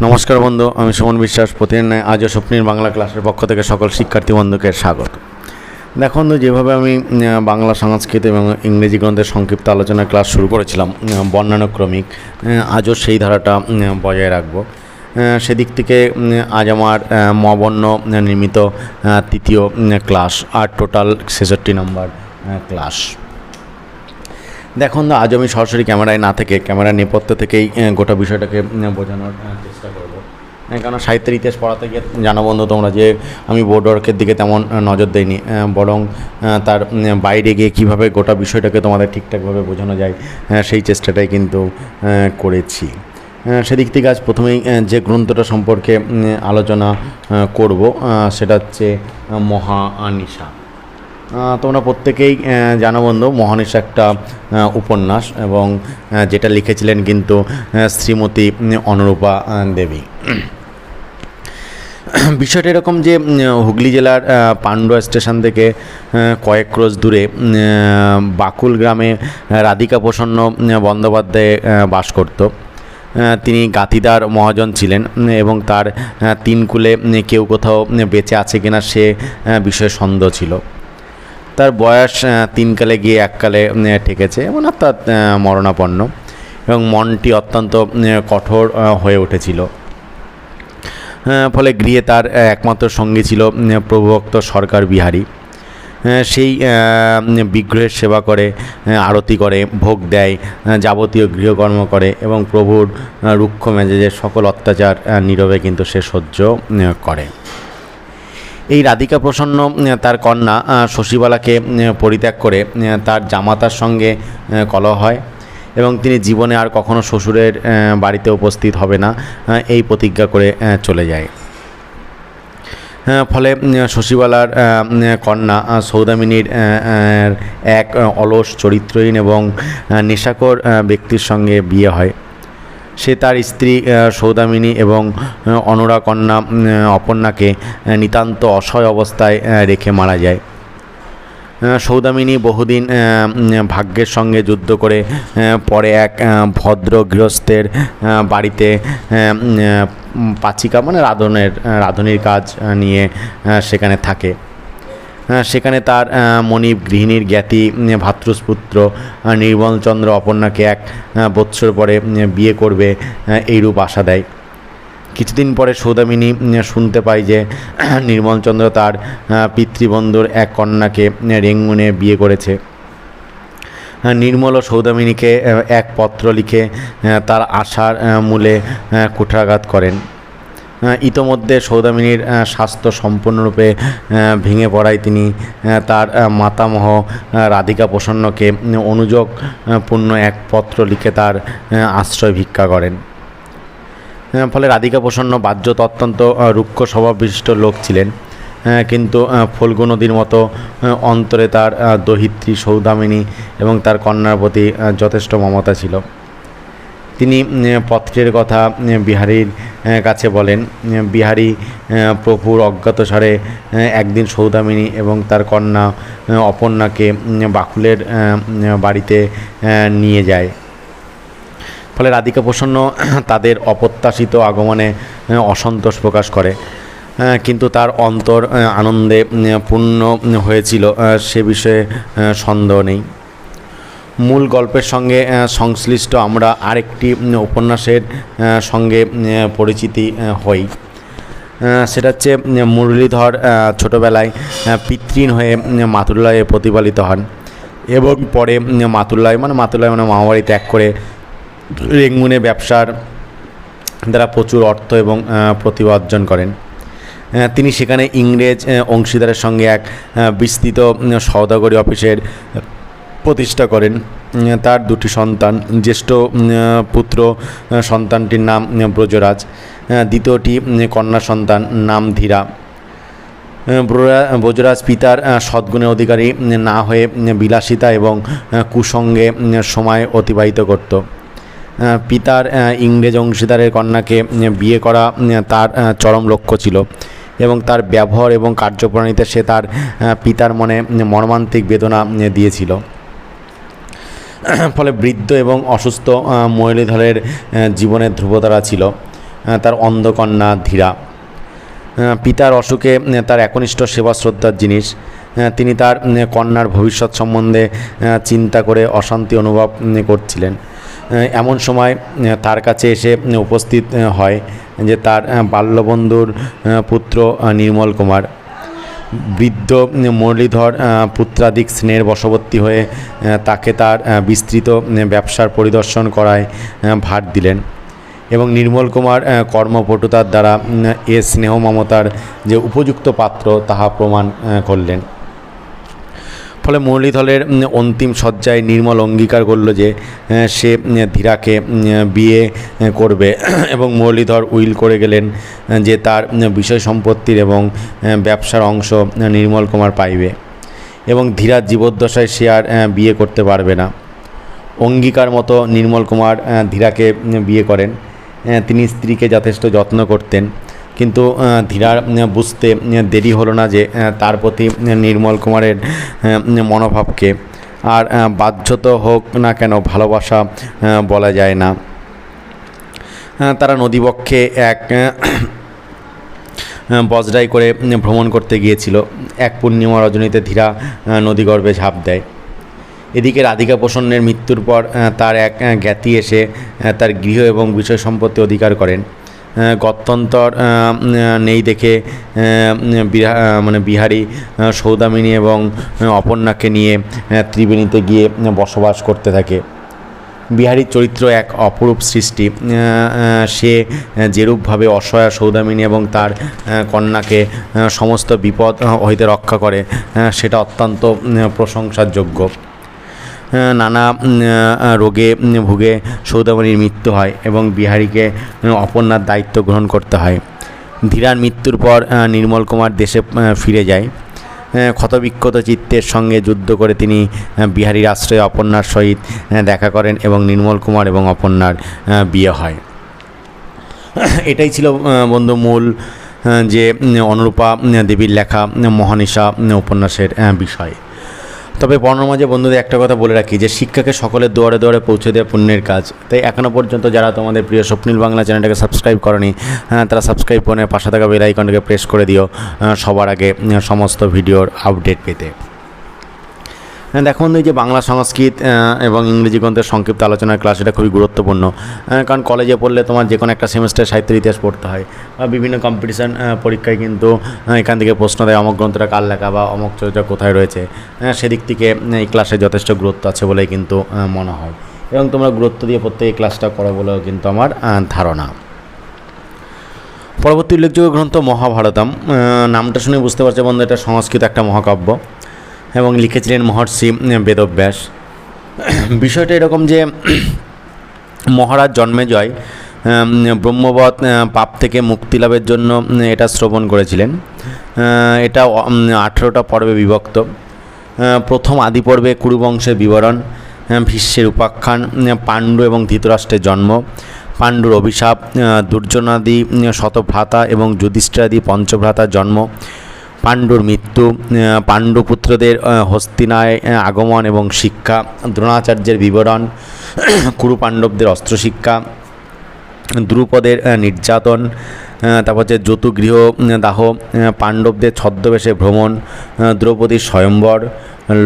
নমস্কার বন্ধু, আমি সুমন বিশ্বাস। প্রতিদিন ন্যায় আজও স্বপ্নের বাংলা ক্লাসের পক্ষ থেকে সকল শিক্ষার্থী বন্ধুকে স্বাগত। দেখো বন্ধু, যেভাবে আমি বাংলা, সংস্কৃত এবং ইংরেজি গ্রন্থের সংক্ষিপ্ত আলোচনা ক্লাস শুরু করেছিলাম বর্ণানুক্রমিক আজও সেই ধারাটা বজায় রাখব। সেদিক থেকে আজ আমার মবর্ণ নির্মিত তৃতীয় ক্লাস, আর টোটাল ছেষট্টি নম্বর ক্লাস। দেখুন আজ আমি সরাসরি ক্যামেরায় না থেকে ক্যামেরার নেপথ্য থেকেই গোটা বিষয়টাকে বোঝানোর চেষ্টা করব। কেন সাহিত্যের ইতিহাস পড়াতে গিয়ে জানো বন্ধু তোমরা যে আমি বোর্ড ওয়ার্কের দিকে তেমন নজর আহ, বরং তার বাইরে গিয়ে কীভাবে গোটা বিষয়টাকে তোমাদের ঠিকঠাকভাবে বোঝানো যায় সেই চেষ্টাটাই কিন্তু করেছি। সেদিক থেকে আজ প্রথমেই যে গ্রন্থটা সম্পর্কে আলোচনা করব সেটা হচ্ছে মহা আনিশা। তোমরা প্রত্যেকেই জানো বন্ধু, মহানিশা একটা উপন্যাস এবং যেটা লিখেছিলেন কিন্তু শ্রীমতী অনুরূপা দেবী। বিষয়টা এরকম যে হুগলি জেলার পান্ডুয়া স্টেশন থেকে কয়েক ক্রোশ দূরে বাকুল গ্রামে রাধিকা প্রসন্ন বন্দ্যোপাধ্যায় বাস করত। তিনি গাতিদার মহাজন ছিলেন এবং তার তিন কুলে কেউ কোথাও বেঁচে আছে কিনা সে বিষয়ে সন্দেহ ছিল। তার বয়স তিনকালে গিয়ে এককালে ঠেকেছে এবং অর্থাৎ মরণাপন্ন এবং মনটি অত্যন্ত কঠোর হয়ে উঠেছিল। ফলে গৃহে তার একমাত্র সঙ্গী ছিল প্রভুভক্ত সরকার বিহারী। সেই বিগ্রহের সেবা করে আরতি করে, ভোগ দেয় যাবতীয় গৃহকর্ম করে এবং প্রভুর রুক্ষ মেজাজের সকল অত্যাচার নীরবে কিন্তু সে সহ্য করে। এই রাধিকা প্রসন্ন তার কন্যা শশীবালাকে পরিত্যাগ করে তার জামাতার সঙ্গে কলহ হয় এবং তিনি জীবনে আর কখনো শ্বশুরের বাড়িতে উপস্থিত হবে না এই প্রতিজ্ঞা করে চলে যায়। ফলে শশীবালার কন্যা সৌদামিনীর এক অলস চরিত্রহীন এবং নেশাকর ব্যক্তির সঙ্গে বিয়ে হয়। সে তার স্ত্রী সৌদামিনী এবং অনুরা কন্যা অপর্ণাকে নিতান্ত অসহায় অবস্থায় রেখে মারা যায়। সৌদামিনী বহুদিন ভাগ্যের সঙ্গে যুদ্ধ করে পরে এক ভদ্র গৃহস্থের বাড়িতে পাচিকা মানে রাধনের রাঁধুনির কাজ নিয়ে সেখানে থাকে। সেখানে তার মনিব গৃহিণীর জ্ঞাতি ভাতৃস্পুত্র নির্মলচন্দ্র অপর্ণাকে এক বৎসর পরে বিয়ে করবে এইরূপ আশা দেয়। কিছুদিন পরে সৌদামিনী শুনতে পায় যে নির্মলচন্দ্র তার পিতৃবন্ধুর এক কন্যাকে রেঙ্গুনে বিয়ে করেছে। নির্মল ও সৌদামিনীকে এক পত্র লিখে তার আশার মূলে কুঠারাঘাত করেন। ইতোমধ্যে সৌদামিনীর স্বাস্থ্য সম্পূর্ণরূপে ভেঙে পড়ায় তিনি তার মাতামহ রাধিকা প্রসন্নকে অনুযোগ পূর্ণ এক পত্র লিখে তার আশ্রয় ভিক্ষা করেন। ফলে রাধিকা প্রসন্ন বাহ্যত অত্যন্ত রুক্ষ স্বভাব বিশিষ্ট লোক ছিলেন। কিন্তু ফল্গু নদীর মতো অন্তরে তার দহিত্রী সৌদামিনী এবং তার কন্যার প্রতি যথেষ্ট মমতা ছিল। তিনি পত্রের কথা বিহারীর কাছে বলেন বিহারী প্রভুর অজ্ঞাতসারে একদিন সৌদামিনী এবং তার কন্যা অপর্ণাকে বাকুলের বাড়িতে নিয়ে যায়। ফলে রাধিকা প্রসন্ন তাদের অপ্রত্যাশিত আগমনে অসন্তোষ প্রকাশ করে। কিন্তু তার অন্তর আনন্দে পূর্ণ হয়েছিল সে বিষয়ে সন্দেহ নেই। মূল গল্পের সঙ্গে সংশ্লিষ্ট আমরা আরেকটি উপন্যাসের সঙ্গে পরিচিতি হই। সেটা হচ্ছে মুরলীধর ছোটোবেলায় পিতৃণ হয়ে মাতুল্লায় প্রতিপালিত হন এবং পরে মাতুল্লায় মানে মাতুল্লায় মানে মামাবাড়ি ত্যাগ করে রেঙ্গুনে ব্যবসার দ্বারা প্রচুর অর্থ এবং প্রতিভা অর্জন করেন। তিনি সেখানে ইংরেজ অংশীদারের সঙ্গে এক বিস্তৃত উম, সওদাগরি অফিসের প্রতিষ্ঠা করেন তার দুটি সন্তান, জ্যেষ্ঠ পুত্র সন্তানটির নাম ব্রজরাজ দ্বিতীয়টি কন্যা সন্তান, নাম ধীরা। ব্রজরাজ পিতার সদ্গুণের অধিকারী না হয়ে বিলাসিতা এবং কুসঙ্গে সময় অতিবাহিত করত। পিতার ইংরেজ অংশীদারের কন্যাকে বিয়ে করা তার চরম লক্ষ্য ছিল এবং তার ব্যবহার এবং কার্যপ্রণালীতে সে তার পিতার মনে মর্মান্তিক বেদনা দিয়েছিল। ফলে বৃদ্ধ এবং অসুস্থ আহ, জীবনের ধ্রুবতারা ছিল। তার অন্ধকন্যা ধীরা। পিতার অসুখে তার একনিষ্ঠ সেবা শ্রদ্ধার জিনিস তিনি তার কন্যার ভবিষ্যৎ সম্বন্ধে চিন্তা করে অশান্তি অনুভব করছিলেন। এমন সময় তার কাছে এসে উপস্থিত হয় যে তার বাল্যবন্ধুর পুত্র নির্মল কুমার। বৃদ্ধ মুরলীধর পুত্রাদিক স্নেহের বশবর্তী হয়ে তাকে তার বিস্তৃত ব্যবসার পরিদর্শন করায় ভার দিলেন। এবং নির্মল কুমার কর্মপটুতার দ্বারা এ স্নেহ মমতার যে উপযুক্ত পাত্র, তাহা প্রমাণ করলেন। ফলে মুরলীধরের অন্তিম শয্যায় নির্মল অঙ্গীকার করল যে সে ধীরাকে বিয়ে করবে। এবং মুরলীধর উইল করে গেলেন যে তার বিষয় সম্পত্তির এবং ব্যবসার অংশ নির্মল কুমার পাইবে। এবং ধীরার জীবদ্দশায় সে আর বিয়ে করতে পারবে না। অঙ্গীকার মতো নির্মল কুমার ধীরাকে বিয়ে করেন। তিনি স্ত্রীকে যথেষ্ট যত্ন করতেন। কিন্তু ধীরার বুঝতে দেরি হলো না যে তার প্রতি নির্মল কুমারের মনোভাবকে। আর বাধ্যত হোক না কেন ভালোবাসা বলা যায় না। তারা নদীবক্ষে এক বজরাই করে ভ্রমণ করতে গিয়েছিল। এক পূর্ণিমা রজনীতে ধীরা নদীগর্ভে ঝাঁপ দেয়। এদিকে রাধিকা প্রসন্নের মৃত্যুর পর তার এক জ্ঞাতি এসে তার গৃহ এবং বিষয় সম্পত্তি অধিকার করেন। গত্যন্তর নেই দেখে মানে বিহারী সৌদামিনী এবং অপর্ণাকে নিয়ে ত্রিবেণীতে গিয়ে বসবাস করতে থাকে। বিহারীর চরিত্র এক অপরূপ সৃষ্টি। সে যেরূপভাবে অসহায় সৌদামিনী এবং তার কন্যাকে সমস্ত বিপদ হইতে রক্ষা করে সেটা অত্যন্ত প্রশংসার যোগ্য। নানা রোগে ভুগে সৌদামিনীর মৃত্যু হয় এবং বিহারীকে অপর্ণার দায়িত্ব গ্রহণ করতে হয়। ধীরার মৃত্যুর পর নির্মল কুমার দেশে ফিরে যায়। ক্ষতবিক্ষত চিত্তের সঙ্গে যুদ্ধ করে তিনি বিহারীর আশ্রয়ে অপর্ণার সহিত দেখা করেন এবং নির্মল কুমার এবং অপর্ণার বিয়ে হয়। এটাই ছিল বন্ধু মূল যে অনুরূপা দেবীর লেখা মহানিশা উপন্যাসের বিষয়। তবে বর্ণ মাঝে বন্ধুদের একটা কথা বলে রাখি যে শিক্ষাকে সকলের দুয়ারে দুয়ারে পৌঁছে দেওয়া পুণ্যের কাজ। তাই এখনও পর্যন্ত যারা তোমাদের প্রিয় স্বপ্নীল বাংলা চ্যানেলটাকে সাবস্ক্রাইব করনি হ্যাঁ, তারা সাবস্ক্রাইব করে পাশে থাকা বেল আইকনটাকে প্রেস করে দিও সবার আগে সমস্ত ভিডিওর আপডেট পেতে। দেখো বন্ধু এই যে বাংলা সংস্কৃত এবং ইংরেজি গ্রন্থের সংক্ষিপ্ত আলোচনার ক্লাস এটা খুবই গুরুত্বপূর্ণ। কারণ কলেজে পড়লে তোমার যে কোনো একটা সেমিস্টার সাহিত্যের ইতিহাস পড়তে হয়। বা বিভিন্ন কম্পিটিশান পরীক্ষায় কিন্তু এখান থেকে প্রশ্ন দেয়, অমক গ্রন্থটা কার লেখা বা অমক চরিত্র কোথায় রয়েছে? সেদিক থেকে এই ক্লাসে যথেষ্ট গুরুত্ব আছে বলেই কিন্তু মনে হয়। এবং তোমরা গুরুত্ব দিয়ে প্রত্যেক ক্লাসটা করো বলেও কিন্তু আমার ধারণা। পরবর্তী উল্লেখযোগ্য গ্রন্থ মহাভারতম। নামটা শুনে বুঝতে পারছে বন্ধু, এটা সংস্কৃত একটা মহাকাব্য। এবং লিখেছিলেন মহর্ষি বেদব্যাস। বিষয়টা এরকম যে মহারাজ জন্মেজয় উম, ব্রহ্মবৎ পাপ থেকে মুক্তি লাভের জন্য এটা শ্রবণ করেছিলেন। এটা আঠেরোটা পর্বে বিভক্ত। প্রথম আদি পর্বে কুরুবংশের বিবরণ ভীষ্মের উপাখ্যান পাণ্ডু এবং ধৃতরাষ্ট্রের জন্ম পাণ্ডুর অভিশাপ দুর্জনাদি শতভ্রাতা এবং যুধিষ্ঠিরাদি পঞ্চভ্রাতার জন্ম পাণ্ডুর মৃত্যু পাণ্ডুপুত্রদের হস্তিনায় আগমন এবং শিক্ষা দ্রোণাচার্যের বিবরণ কুরু পাণ্ডবদের অস্ত্রশিক্ষা দ্রুপদের নির্যাতন তারপর হচ্ছে যতুগৃহ দাহ পাণ্ডবদের ছদ্মবেশে ভ্রমণ দ্রৌপদীর স্বয়ম্বর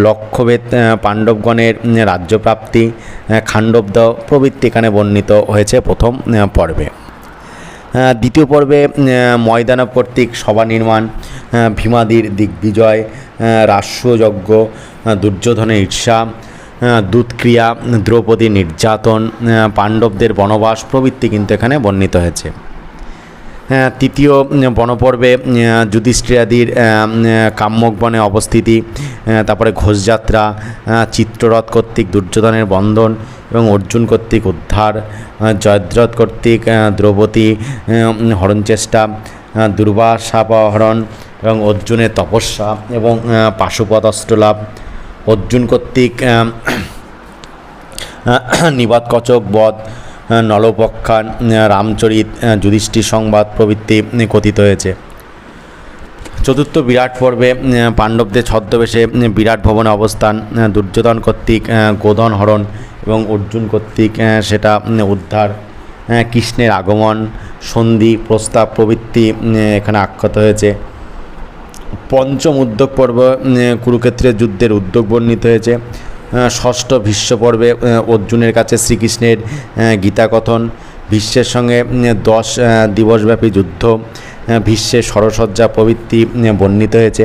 লক্ষ্যভেদ পাণ্ডবগণের রাজ্যপ্রাপ্তি আহ, খাণ্ডবদাহ প্রভৃতি এখানে বর্ণিত হয়েছে প্রথম পর্বে। দ্বিতীয় পর্বে আহ, ময়দানব কর্তৃক সভা নির্মাণ ভীমাদির দিগ্বিজয় আহ, রাষ্ট্রযজ্ঞ দুর্যোধনের ঈর্ষা দুধক্রিয়া দ্রৌপদী নির্যাতন পাণ্ডবদের বনবাস প্রভৃতি কিন্তু এখানে বর্ণিত হয়েছে। হ্যাঁ, তৃতীয় বনপর্বে যুধিষ্ঠিরাদির কাম্যক বনে অবস্থিতি তারপরে ঘোষযাত্রা চিত্ররথ কর্তৃক দুর্যোধনের বন্ধন এবং অর্জুন কর্তৃক উদ্ধার জয়দ্রথ কর্তৃক দ্রৌপদী হরণচেষ্টা দুর্বাসাপহরণ এবং অর্জুনের তপস্যা এবং আহ, পাশুপত অস্ত্রলাভ অর্জুন কর্তৃক আহ, নিবাদ কচক বধ নলপক্ষান রামচরিত যুধিষ্ঠির সংবাদ প্রভৃতি কথিত হয়েছে। চতুর্থ বিরাট পর্বে পাণ্ডবদের ছদ্মবেশে বিরাট ভবনে অবস্থান দুর্যোধন কর্তৃক গোধন হরণ এবং অর্জুন কর্তৃক সেটা উদ্ধার কৃষ্ণের আগমন, সন্ধি, প্রস্তাব, প্রবৃত্তি এখানে আখ্যাত হয়েছে। পঞ্চম উদ্যোগ পর্ব কুরুক্ষেত্রের যুদ্ধের উদ্যোগ বর্ণিত হয়েছে। ষষ্ঠ ভীষ্ম পর্বে অর্জুনের কাছে শ্রীকৃষ্ণের গীতাকথন, ভীষ্মের সঙ্গে দশ দিবসব্যাপী যুদ্ধ ভীষ্মের সরসজ্জা প্রবৃত্তি বর্ণিত হয়েছে।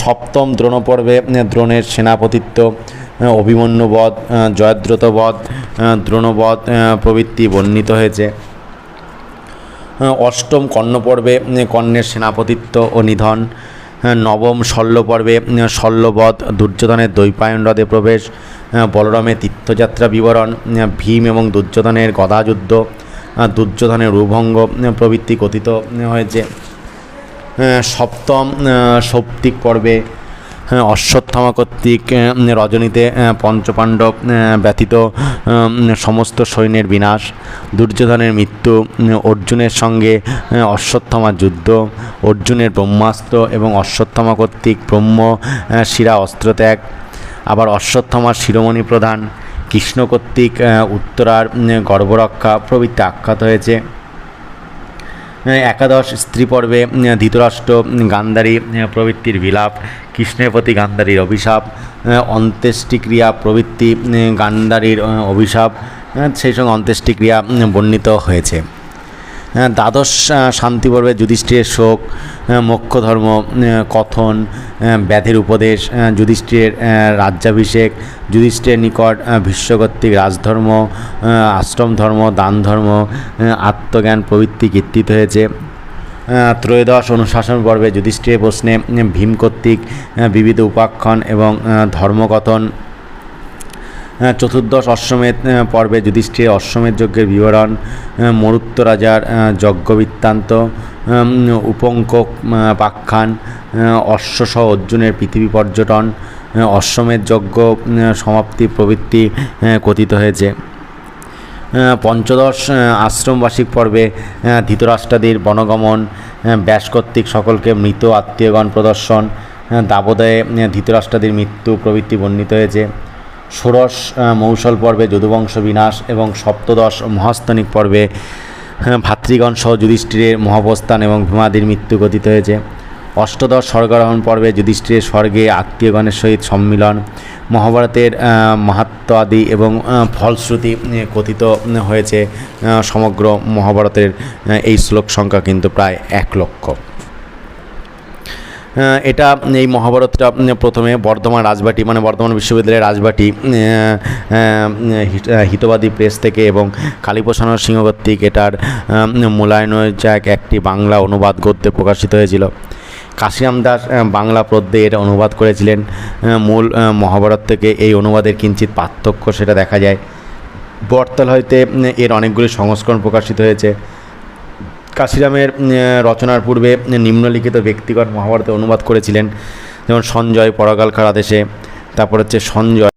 সপ্তম দ্রোণ পর্বে দ্রোণের সেনাপতিত্ব অভিমন্যুবধ আহ, দ্রোণবধ প্রবৃত্তি বর্ণিত হয়েছে। অষ্টম কর্ণপর্বে কর্ণের সেনাপতিত্ব ও নিধন। নবম শল্যপর্বে শল্যবধ দুর্যোধনের দৈপায়ন হ্রদে প্রবেশ। বলরামের তীর্থযাত্রা বিবরণ ভীম এবং দুর্যোধনের গদাযুদ্ধ। দুর্যোধনের রূভঙ্গ প্রভৃতি কথিত হয়েছে। সপ্তম সৌপ্তিক পর্বে অশ্বত্থামা কর্তৃক রজনীতে পঞ্চপাণ্ডব ব্যতীত সমস্ত সৈন্যের বিনাশ, দুর্যোধনের মৃত্যু অর্জুনের সঙ্গে অশ্বত্থামার যুদ্ধ, অর্জুনের ব্রহ্মাস্ত্র এবং অশ্বত্থামা কর্তৃক ব্রহ্ম শিরা অস্ত্রত্যাগ, আবার অশ্বত্থামার শিরোমণি প্রধান কৃষ্ণ কর্তৃক উত্তরার গর্ভরক্ষা প্রভৃতি আখ্যাত হয়েছে। একাদশ স্ত্রী পর্বে ধৃতরাষ্ট্র গান্ধারী প্রবৃত্তির বিলাপ, কৃষ্ণের প্রতি গান্ধারীর অভিশাপ অন্ত্যেষ্টিক্রিয়া প্রবৃত্তি গান্ধারীর অভিশাপ সেই সঙ্গে অন্ত্যেষ্টিক্রিয়া বর্ণিত হয়েছে। দ্বাদশ আহ, শান্তি পর্বে যুধিষ্ঠিরের শোক মোক্ষ ধর্ম কথন ব্যাধের উপদেশ যুধিষ্ঠিরের রাজ্যাভিষেক যুধিষ্ঠিরের নিকট ভীষ্মকর্তৃক রাজধর্ম আশ্রম ধর্ম দান ধর্ম আত্মজ্ঞান প্রভৃতি কীর্তিত হয়েছে। ত্রয়োদশ অনুশাসন পর্বে যুধিষ্ঠিরের প্রশ্নে ভীম কর্তৃক বিবিধ উপাখ্যান এবং ধর্মকথন চতুর্দশ অশ্বমেধ পর্বে যুধিষ্ঠির অশ্বমেধ যজ্ঞের বিবরণ আহ, মরুত্ত রাজার আহ, যজ্ঞ বৃত্তান্ত উপঙ্ক পাখ্যান অশ্বসহ অর্জুনের পৃথিবী পর্যটন অশ্বমেধ যজ্ঞ সমাপ্তি প্রভৃতি আহ, কথিত হয়েছে। পঞ্চদশ আহ, আশ্রমবার্ষিক পর্বে ধৃতরাষ্ট্রাদির বনগমন ব্যাস কর্তৃক সকলকে মৃত আত্মীয়গণ প্রদর্শন দাবোদয়ে ধৃতরাষ্ট্রাদির মৃত্যু প্রভৃতি বর্ণিত হয়েছে। ষোড়শ মৌসল পর্বে যদুবংশ বিনাশ এবং সপ্তদশ মহাস্তনিক পর্বে হ্যাঁ, ভাতৃগণ সহ যুধিষ্ঠিরের মহাপ্রস্থান এবং ভীমাদির মৃত্যু কথিত হয়েছে। অষ্টদশ স্বর্গারোহণ পর্বে যুধিষ্ঠিরের স্বর্গে আত্মীয়গণের সহিত সম্মিলন মহাভারতের আহ, মাহাত্ম আদি এবং ফলশ্রুতি কথিত হয়েছে। সমগ্র মহাভারতের এই শ্লোক সংখ্যা কিন্তু প্রায় এক লক্ষ। এটা এই মহাভারতটা প্রথমে বর্ধমান রাজবাটি মানে বর্ধমান বিশ্ববিদ্যালয়ের রাজবাটি হিতবাদী প্রেস থেকে এবং কালীপ্রসন্ন সিংহ কর্তৃক এটার মূল্যায়নজাক একটি বাংলা অনুবাদ গদ্যে প্রকাশিত হয়েছিল। কাশিরাম দাস বাংলা পদ্যে এটা অনুবাদ করেছিলেন। মূল মহাভারত থেকে এই অনুবাদের কিঞ্চিত পার্থক্য সেটা দেখা যায়। বর্তাল হইতে এর অনেকগুলি সংস্করণ প্রকাশিত হয়েছে। কাশিরামের রচনার পূর্বে নিম্নলিখিত ব্যক্তিগত মহাভারতে অনুবাদ করেছিলেন। যেমন সঞ্জয় পরাগালকার আদেশে, তারপর হচ্ছে সঞ্জয়